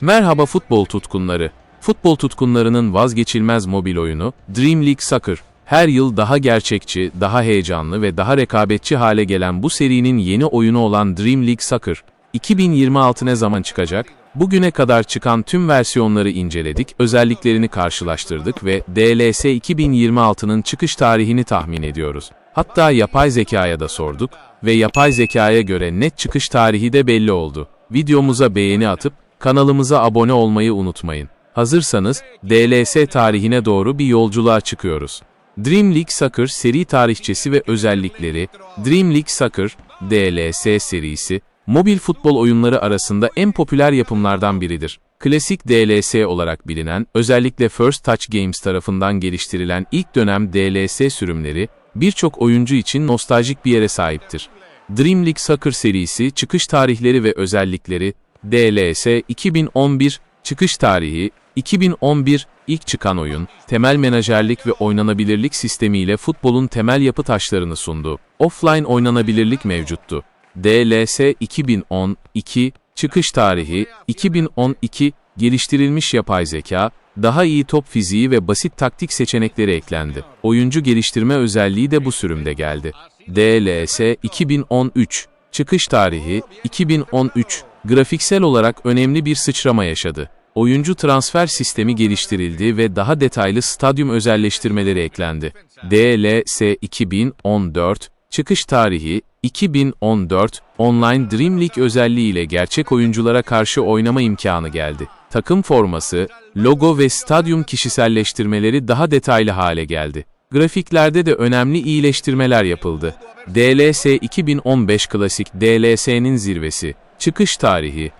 Merhaba futbol tutkunları. Futbol tutkunlarının vazgeçilmez mobil oyunu Dream League Soccer. Her yıl daha gerçekçi, daha heyecanlı ve daha rekabetçi hale gelen bu serinin yeni oyunu olan Dream League Soccer, 2026 ne zaman çıkacak? Bugüne kadar çıkan tüm versiyonları inceledik, özelliklerini karşılaştırdık ve DLS 2026'nın çıkış tarihini tahmin ediyoruz. Hatta yapay zekaya da sorduk ve yapay zekaya göre net çıkış tarihi de belli oldu. Videomuza beğeni atıp kanalımıza abone olmayı unutmayın. Hazırsanız DLS tarihine doğru bir yolculuğa çıkıyoruz. Dream League Soccer seri tarihçesi ve özellikleri Dream League Soccer DLS serisi mobil futbol oyunları arasında en popüler yapımlardan biridir. Klasik DLS olarak bilinen, özellikle First Touch Games tarafından geliştirilen ilk dönem DLS sürümleri birçok oyuncu için nostaljik bir yere sahiptir. Dream League Soccer serisi çıkış tarihleri ve özellikleri DLS 2011 çıkış tarihi 2011 ilk çıkan oyun, temel menajerlik ve oynanabilirlik sistemiyle futbolun temel yapı taşlarını sundu. Offline oynanabilirlik mevcuttu. DLS 2012 çıkış tarihi 2012 geliştirilmiş yapay zeka, daha iyi top fiziği ve basit taktik seçenekleri eklendi. Oyuncu geliştirme özelliği de bu sürümde geldi. DLS 2013 çıkış tarihi 2013 grafiksel olarak önemli bir sıçrama yaşadı. Oyuncu transfer sistemi geliştirildi ve daha detaylı stadyum özelleştirmeleri eklendi. DLS 2014 çıkış tarihi 2014 Online Dream League özelliğiyle gerçek oyunculara karşı oynama imkanı geldi. Takım forması, logo ve stadyum kişiselleştirmeleri daha detaylı hale geldi. Grafiklerde de önemli iyileştirmeler yapıldı. DLS 2015 Klasik DLS'nin zirvesi, çıkış tarihi,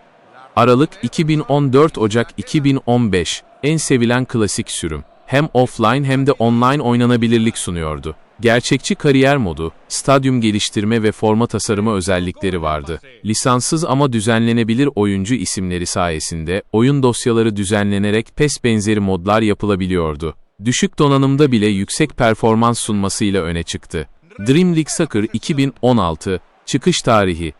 Aralık 2014 Ocak 2015 en sevilen klasik sürüm. Hem offline hem de online oynanabilirlik sunuyordu. Gerçekçi kariyer modu, stadyum geliştirme ve forma tasarımı özellikleri vardı. Lisanssız ama düzenlenebilir oyuncu isimleri sayesinde oyun dosyaları düzenlenerek PES benzeri modlar yapılabiliyordu. Düşük donanımda bile yüksek performans sunmasıyla öne çıktı. Dream League Soccer 2016 çıkış tarihi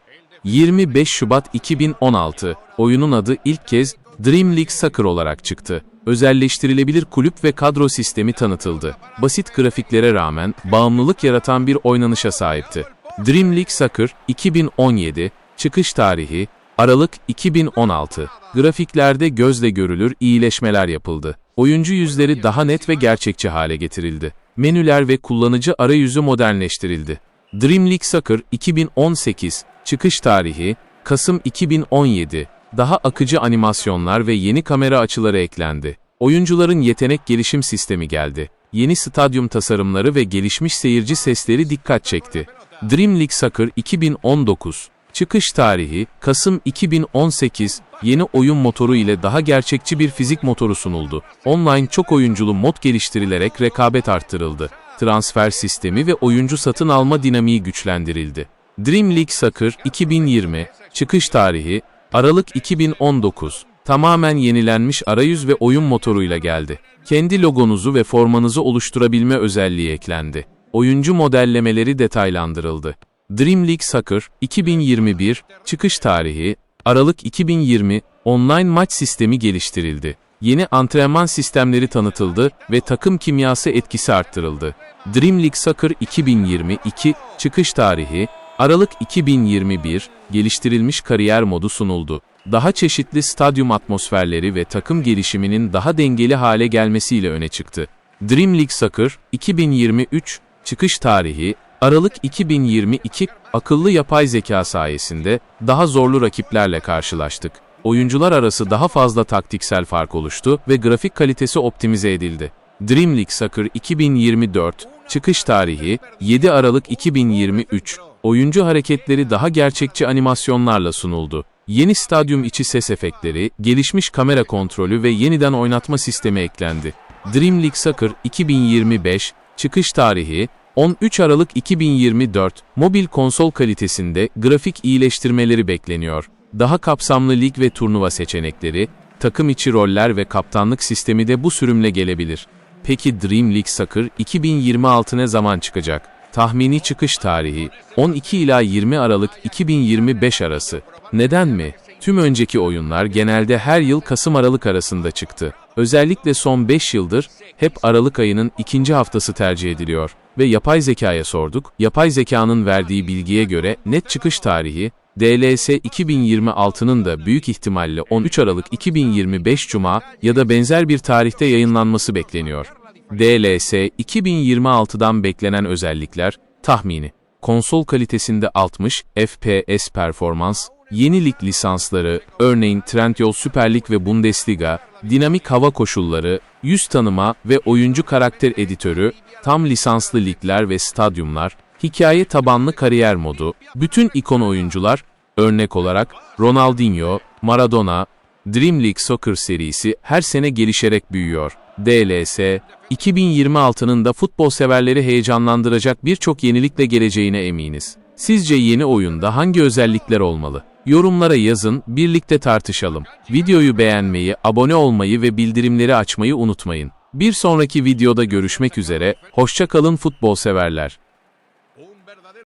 25 Şubat 2016, oyunun adı ilk kez Dream League Soccer olarak çıktı. Özelleştirilebilir kulüp ve kadro sistemi tanıtıldı. Basit grafiklere rağmen bağımlılık yaratan bir oynanışa sahipti. Dream League Soccer 2017, çıkış tarihi Aralık 2016. Grafiklerde gözle görülür iyileşmeler yapıldı. Oyuncu yüzleri daha net ve gerçekçi hale getirildi. Menüler ve kullanıcı arayüzü modernleştirildi. Dream League Soccer 2018 Çıkış tarihi Kasım 2017. Daha akıcı animasyonlar ve yeni kamera açıları eklendi. Oyuncuların yetenek gelişim sistemi geldi. Yeni stadyum tasarımları ve gelişmiş seyirci sesleri dikkat çekti. Dream League Soccer 2019. Çıkış tarihi Kasım 2018. Yeni oyun motoru ile daha gerçekçi bir fizik motoru sunuldu. Online çok oyunculu mod geliştirilerek rekabet arttırıldı. Transfer sistemi ve oyuncu satın alma dinamiği güçlendirildi. Dream League Soccer 2020 çıkış tarihi Aralık 2019 tamamen yenilenmiş arayüz ve oyun motoruyla geldi. Kendi logonuzu ve formanızı oluşturabilme özelliği eklendi. Oyuncu modellemeleri detaylandırıldı. Dream League Soccer 2021 çıkış tarihi Aralık 2020 online maç sistemi geliştirildi. Yeni antrenman sistemleri tanıtıldı ve takım kimyası etkisi arttırıldı. Dream League Soccer 2022 çıkış tarihi Aralık 2021, geliştirilmiş kariyer modu sunuldu. Daha çeşitli stadyum atmosferleri ve takım gelişiminin daha dengeli hale gelmesiyle öne çıktı. Dream League Soccer 2023, çıkış tarihi Aralık 2022, akıllı yapay zeka sayesinde daha zorlu rakiplerle karşılaştık. Oyuncular arası daha fazla taktiksel fark oluştu ve grafik kalitesi optimize edildi. Dream League Soccer 2024, çıkış tarihi 7 Aralık 2023, oyuncu hareketleri daha gerçekçi animasyonlarla sunuldu. Yeni stadyum içi ses efektleri, gelişmiş kamera kontrolü ve yeniden oynatma sistemi eklendi. Dream League Soccer 2025, çıkış tarihi 13 Aralık 2024, mobil konsol kalitesinde grafik iyileştirmeleri bekleniyor. Daha kapsamlı lig ve turnuva seçenekleri, takım içi roller ve kaptanlık sistemi de bu sürümle gelebilir. Peki Dream League Soccer 2026 ne zaman çıkacak? Tahmini çıkış tarihi 12 ila 20 Aralık 2025 arası. Neden mi? Tüm önceki oyunlar genelde her yıl Kasım-Aralık arasında çıktı. Özellikle son 5 yıldır hep Aralık ayının ikinci haftası tercih ediliyor. Ve yapay zekaya sorduk. Yapay zekanın verdiği bilgiye göre net çıkış tarihi DLS 2026'nın da büyük ihtimalle 13 Aralık 2025 Cuma ya da benzer bir tarihte yayınlanması bekleniyor. DLS 2026'dan beklenen özellikler tahmini. Konsol kalitesinde 60 FPS performans, yeni lig lisansları, örneğin Trendyol Süper Lig ve Bundesliga, dinamik hava koşulları, yüz tanıma ve oyuncu karakter editörü, tam lisanslı ligler ve stadyumlar, hikaye tabanlı kariyer modu, bütün ikon oyuncular, örnek olarak Ronaldinho, Maradona, Dream League Soccer serisi her sene gelişerek büyüyor. DLS, 2026'nın da futbol severleri heyecanlandıracak birçok yenilikle geleceğine eminiz. Sizce yeni oyunda hangi özellikler olmalı? Yorumlara yazın, birlikte tartışalım. Videoyu beğenmeyi, abone olmayı ve bildirimleri açmayı unutmayın. Bir sonraki videoda görüşmek üzere, hoşça kalın futbol severler.